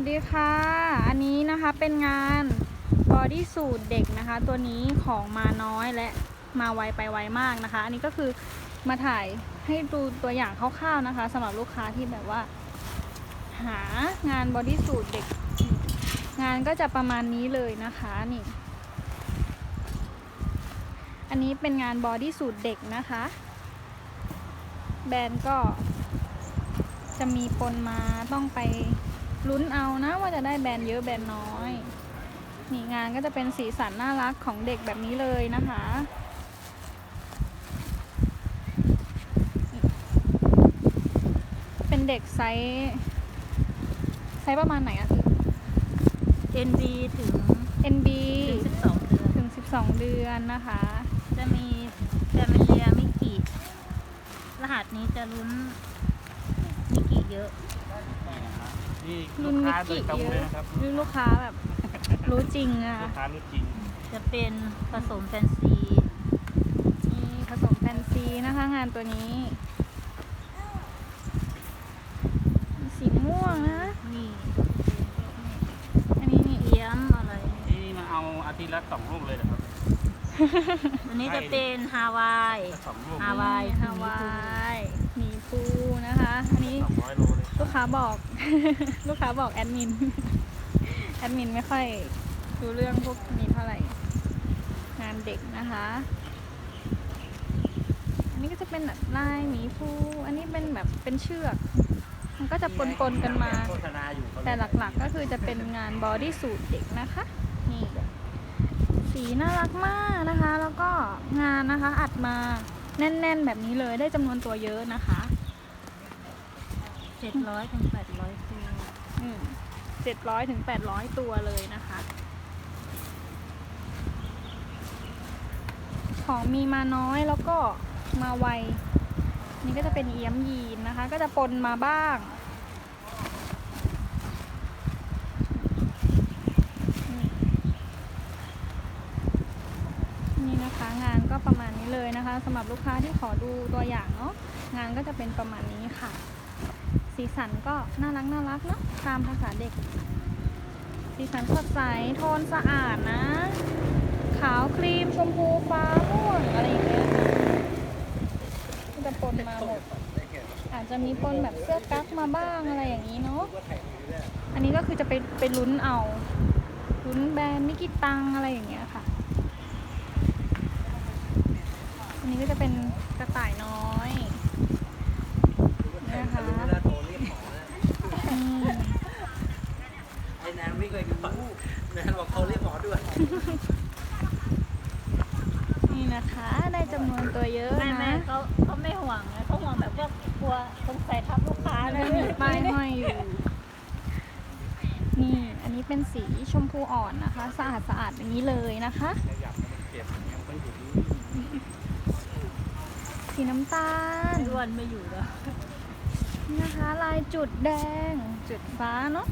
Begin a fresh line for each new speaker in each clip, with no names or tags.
วัสดีค่ะ อันนี้นะคะเป็นงานบอดี้สูทเด็กนะคะ ตัวนี้ของมาน้อยและมาไวไปไวมากนะคะ อันนี้ก็คือมาถ่ายให้ดูตัวอย่างคร่าวๆนะคะสำหรับลูกค้าที่แบบว่า หางานบอดี้สูทเด็ก งานก็จะประมาณนี้เลยนะคะนี่ อันนี้เป็นงานบอดี้สูทเด็กนะคะ แบรนด์ก็จะมีปนมาต้องไป ลุ้นเอานะว่าจะได้แบรนด์เยอะแบรนด์น้อยนี่งานก็จะเป็นสีสันน่ารักของเด็กแบบนี้เลยนะคะเป็นเด็กไซส์ไซส์ประมาณไหนอะพี่
NB ถึง
NB
ถึง12 เดือน
ถึง 12 เดือนนะคะ
จะมีแฟมิเลียมิกิรหัสนี้จะลุ้นมิกิเยอะ
นี่
รุ่
ลู
น
ก
มิ
ค้ากโด
กี้
ยตรง
เย
เลย
อะ
นะครับ
รุ่นลูกค้าแบบ รู้จริงอะ
ลูกค้ารู้จริง
จะเป็นผสมแฟนซี
นี่ผสมแฟนซีนะคะงานตัวนี้ สีม่วงนะ
นี่
อันนี้นี่
เอี้ยมอะไร
นี่มาเอาอาทิตย์ละสองลูกเลยเหรอครับ
อันนี้จะเป็นฮาวาย
สองลูก
ฮาวาย
ฮาวาย ค้าบอก ลูกค้าบอกแอดมิน แอดมินไม่ค่อยรู้เรื่องพวกนี้เท่าไหร่ งานเด็กนะคะ อันนี้ก็จะเป็นแบบลายหมีภูอันนี้เป็นแบบเป็นเชือก มันก็จะปนๆกันมา
โฆษณาอยู่
แต่หลักๆก็คือจะเป็นงานบอดี้สูทเด็กนะคะ นี่ สีน่ารักมากนะคะ แล้วก็งานนะคะอัดมาแน่น ๆ แบบนี้เลยได้จำนวนตัวเยอะนะคะ
700ถึง800ตัว
เจ็ดร้อยถึงแปดร้อยตัวเลยนะคะ ของมีมาน้อยแล้วก็มาไว นี่ก็จะเป็นเอี้ยมยีนนะคะ ก็จะปนมาบ้างนี่นะคะงานก็ประมาณนี้เลยนะคะสำหรับลูกค้าที่ขอดูตัวอย่างเนาะงานก็จะเป็นประมาณนี้ค่ะ สีสันก็น่ารักน่ารักเนาะตามภาษาเด็ก สีสันสดใสโทนสะอาดนะ ขาวครีมชมพูฟ้าม่วงอะไรอย่างเงี้ยจะปนมาหมดอาจจะมีปนแบบเสื้อกั๊กมาบ้างอะไรอย่างนี้เนาะอันนี้ก็คือจะไปไปลุ้นเอาลุ้นแบรนด์มิกิตังอะไรอย่างเงี้ยค่ะ อันนี้ก็จะเป็นกระต่ายน้อยนะคะ
เวลาโทรเรียกหมอนะ
อืม
ไอ้แนนไม่เคยรู้แนนบอกเขาเรียกหมอด้วย
นี่นะคะ ได้จำนวนตัวเยอะ
แม่แม่
นะ
เขาเขาไม่ห่วงนะเขาห่วงแบบว่ากลัวสงสัยทับลูกค้า
แล้ว
นะ
ก็มีป้ายห้อยอยู่ นี่ อันนี้เป็นสีชมพูอ่อนนะคะสะอาดสะอาดอย่างนี้เลยนะคะ
ขยับมันเก็บยังไม่ถึง
สีน้ำตาล
อ้วนไม่อยู่แล้ว
นี่นะคะลายจุดแดง จุดฟ้าเนาะ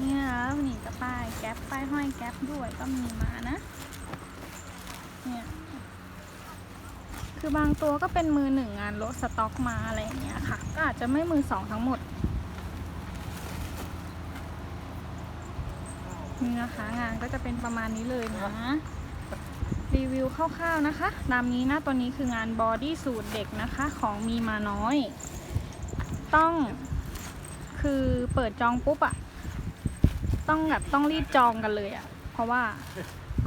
นี่นะคะนี่ก็ป้ายแก๊ปป้ายห้อยแก๊ปด้วยก็มีมานะเนี่ยคือบางตัวก็เป็นมือหนึ่งงานลดสต็อกมาอะไรอย่างเงี้ยค่ะ ก็อาจจะไม่มือสองทั้งหมดนี่นะคะงานก็จะเป็นประมาณนี้เลยนะรีวิวคร่าวๆนะคะตามนี้นะตัวนี้คืองานบอดี้สูทเด็กนะคะของมีมาน้อย ต้องคือเปิดจองปุ๊บอะ ต้องแบบต้องรีบจองกันเลยอะเพราะว่า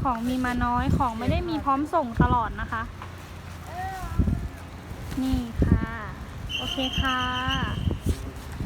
ของมีมาน้อยของไม่ได้มีพร้อมส่งตลอดนะคะ นี่ค่ะ โอเคค่ะ